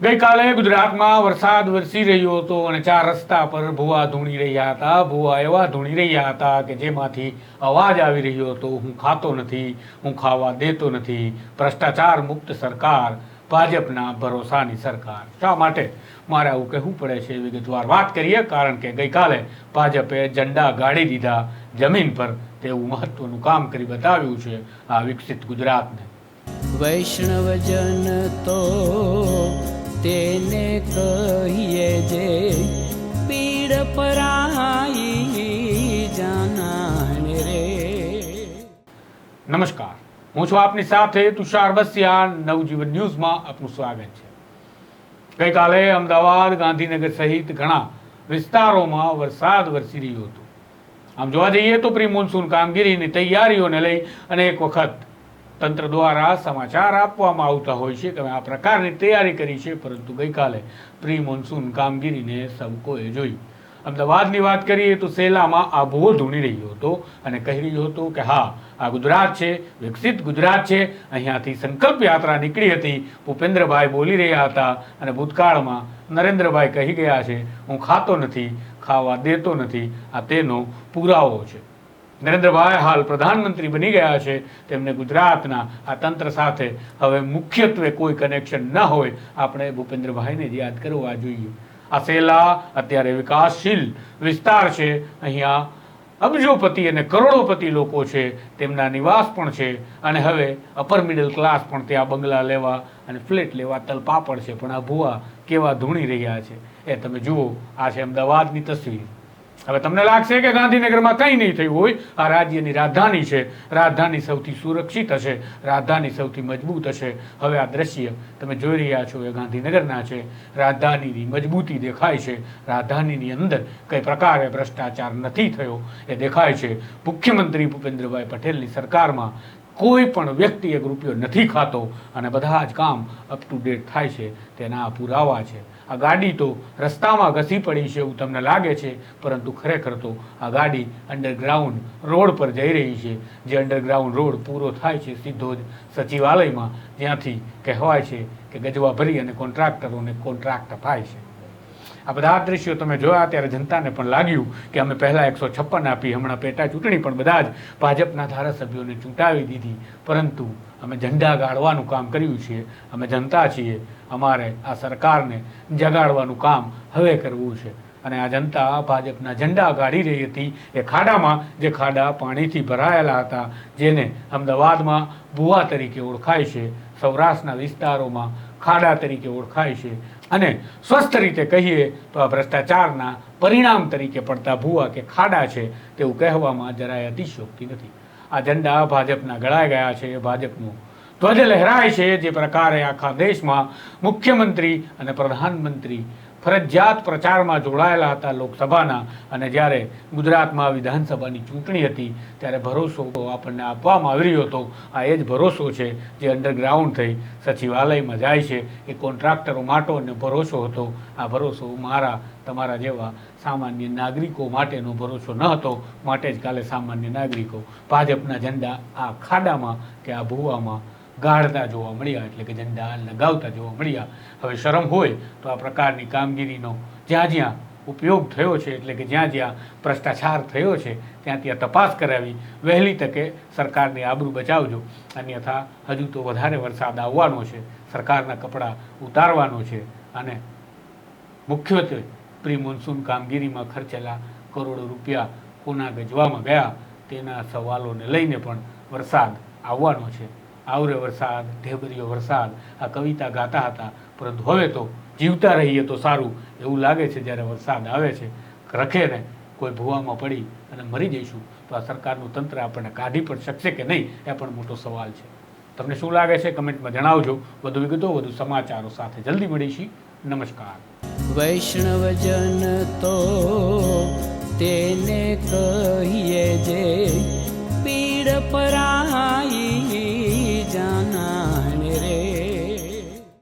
ગઈકાલે ગુજરાતમાં વરસાદ વરસી રહ્યો હતો અને ચાર રસ્તા પર ભૂવા ધૂણી રહ્યા હતા. ભૂવા એવા ધૂણી રહ્યા હતા કે જેમાંથી અવાજ આવી રહ્યો હતો. હું ખાતો નથી, હું ખાવા દેતો નથી. ભ્રષ્ટાચાર મુક્ત સરકાર, ભાજપના ભરોસાની સરકાર. શા માટે? મારે આવું કહેવું પડે છે વિગતવાર વાત કરીએ, કારણ કે ગઈકાલે ભાજપે ઝંડા ગાડી દીધા, જમીન પર તેવું મહત્વનું કામ કરી બતાવ્યું છે આ વિકસિત ગુજરાતને. વૈષ્ણવજન તો તેને કહીએ જે પીડ પરાઈ જાનાને રે. નમસ્કાર. હું છું આપની સાથે તુષાર બસિયા નવજીવન ન્યૂઝમાં આપનું સ્વાગત છે. ગઈકાલે અમદાવાદ ગાંધીનગર સહિત ઘણા વિસ્તારોમાં વરસાદ વરસી રહ્યો હતો. આમ જોવા જઈએ તો પ્રી મોન્સૂન કામગીરીની તૈયારીઓને લઈ અનેક વખત તંત્ર દ્વારા સમાચાર આપવામાં આવતા હોય છે કે અમે આ પ્રકારની તૈયારી કરી છે, પરંતુ ગઈકાલે પ્રી મોન્સૂન કામગીરીને સૌકોએ જોઈ. અમદાવાદની વાત કરીએ તો સેલામાં આબોહો ધૂણી રહ્યો હતો અને કહી રહ્યો હતો કે હા, આ ગુજરાત છે, વિકસિત ગુજરાત છે. અહીંયાથી સંકલ્પ યાત્રા નીકળી હતી. ભૂપેન્દ્રભાઈ બોલી રહ્યા હતા અને ભૂતકાળમાં નરેન્દ્રભાઈ કહી ગયા છે, હું ખાતો નથી, ખાવા દેતો નથી. આ તેનો પુરાવો છે. નરેન્દ્રભાઈ હાલ પ્રધાનમંત્રી બની ગયા છે. તેમને ગુજરાતના આ તંત્ર સાથે હવે મુખ્યત્વે કોઈ કનેક્શન ન હોય. આપણે ભૂપેન્દ્રભાઈને જ યાદ કરવા જોઈએ. આ સેલા અત્યારે વિકાસશીલ વિસ્તાર છે. અહીંયા અબજોપતિ અને કરોડોપતિ લોકો છે. તેમના નિવાસ પણ છે. અને હવે અપર મિડલ ક્લાસ પણ ત્યાં બંગલા લેવા અને ફ્લેટ લેવા તલપાપડ છે. પણ આ ભૂવા કેવા ધૂણી રહ્યા છે. એ તમે જુઓ. આ છે અમદાવાદની તસવીર. હવે તમને લાગશે કે ગાંધીનગરમાં કંઈ નહીં થયું હોય. આ રાજ્યની રાજધાની છે. રાજધાની સૌથી સુરક્ષિત હશે. રાજધાની સૌથી મજબૂત હશે. હવે આ દ્રશ્ય તમે જોઈ રહ્યા છો એ ગાંધીનગરના છે. રાજધાનીની મજબૂતી દેખાય છે. રાજધાનીની અંદર કઈ પ્રકારે ભ્રષ્ટાચાર નથી થયો. એ દેખાય છે. મુખ્યમંત્રી ભૂપેન્દ્રભાઈ પટેલની સરકારમાં કોઈ પણ વ્યક્તિ એક રૂપિયો નથી ખાતો અને બધા જ કામ અપ ટુ ડેટ થાય છે, તેના પુરાવા છે. આ ગાડી તો રસ્તામાં ઘસી પડી છે એવું તમને લાગે છે, પરંતુ ખરેખર તો આ ગાડી અંડરગ્રાઉન્ડ રોડ પર જઈ રહી છે. જે અંડરગ્રાઉન્ડ રોડ પૂરો થાય છે સીધો જ સચિવાલયમાં, જ્યાંથી કહેવાય છે કે ગજવા ભરી અને કોન્ટ્રાક્ટરોને કોન્ટ્રાક્ટ અપાય છે. આ બધા દ્રશ્યો તમે જોયા ત્યારે જનતાને પણ લાગ્યું કે અમે પહેલાં એકસો છપ્પન આપી, હમણાં પેટા ચૂંટણી પણ બધા જ ભાજપના ધારાસભ્યોને ચૂંટાવી દીધી. પરંતુ અમે ઝંડા ગાળવાનું કામ કર્યું છે. અમે જનતા છીએ. અમારે આ સરકારને જગાડવાનું કામ હવે કરવું છે. અને આ જનતા ભાજપના ઝંડા ગાળી રહી હતી. એ ખાડામાં જે ખાડા પાણીથી ભરાયેલા હતા, જેને અમદાવાદમાં ભુવા તરીકે ઓળખાય છે, સૌરાષ્ટ્રના વિસ્તારોમાં ખાડા તરીકે ઓળખાય છે અને સ્વસ્થ રીતે કહીએ તો આ ભ્રષ્ટાચારના પરિણામ તરીકે પડતા ભૂવા કે ખાડા છે તેવું કહેવામાં જરાય અતિશયોક્તિ નથી. આ ઝંડા ભાજપના ગળાઈ ગયા છે, ભાજપનું ધ્વજ લહેરાય છે, જે પ્રકારે આખા દેશમાં મુખ્યમંત્રી અને પ્રધાનમંત્રી ફરજિયાત પ્રચારમાં જોડાયેલા હતા લોકસભાના અને જ્યારે ગુજરાતમાં વિધાનસભાની ચૂંટણી હતી, ત્યારે ભરોસો આપણને આપવામાં આવી રહ્યો હતો. આ એ જ ભરોસો છે જે અંડરગ્રાઉન્ડ થઈ સચિવાલયમાં જાય છે. એ કોન્ટ્રાક્ટરો માટેનો ભરોસો હતો. આ ભરોસો મારા, તમારા જેવા સામાન્ય નાગરિકો માટેનો ભરોસો ન હતો. માટે જ કાલે સામાન્ય નાગરિકો. ભાજપના ઝંડા આ ખાડામાં કે આ ભૂવામાં ગાળતા જોવા મળ્યા એટલે કે ઝંડા લગાવતા જોવા મળ્યા. હવે શરમ હોય તો આ પ્રકારની કામગીરીનો જ્યાં જ્યાં ઉપયોગ થયો છે, એટલે કે જ્યાં જ્યાં ભ્રષ્ટાચાર થયો છે, ત્યાં ત્યાં તપાસ કરાવી. વહેલી તકે સરકારની આબરૂ બચાવજો. અન્યથા હજુ તો વધારે વરસાદ આવવાનો છે, સરકારના કપડાં ઉતારવાનો છે અને મુખ્યત્વે પ્રી મોન્સૂન કામગીરીમાં ખર્ચેલા કરોડો રૂપિયા કોના ગજવામાં ગયા તેના સવાલોને લઈને પણ વરસાદ આવવાનો છે. આવરે વરસાદ ઢેબરીઓ વરસાદ, આ કવિતા ગાતા હતા. પરંતુ હવે તો જીવતા રહીએ તો સારું. એવું લાગે છે જ્યારે વરસાદ આવે છે, રખે ને કોઈ ભૂવામાં પડી અને મરી જઈશું, તો આ સરકારનું તંત્ર આપણને કાઢી પણ શકશે કે નહીં, એ પણ મોટો સવાલ છે. તમને શું લાગે છે? કમેન્ટમાં જણાવજો. વધુ વિગતો, વધુ સમાચારો સાથે જલ્દી મળીશી. નમસ્કાર. વૈષ્ણવજન તો તેને કહીએ જે પીડ પરાઈ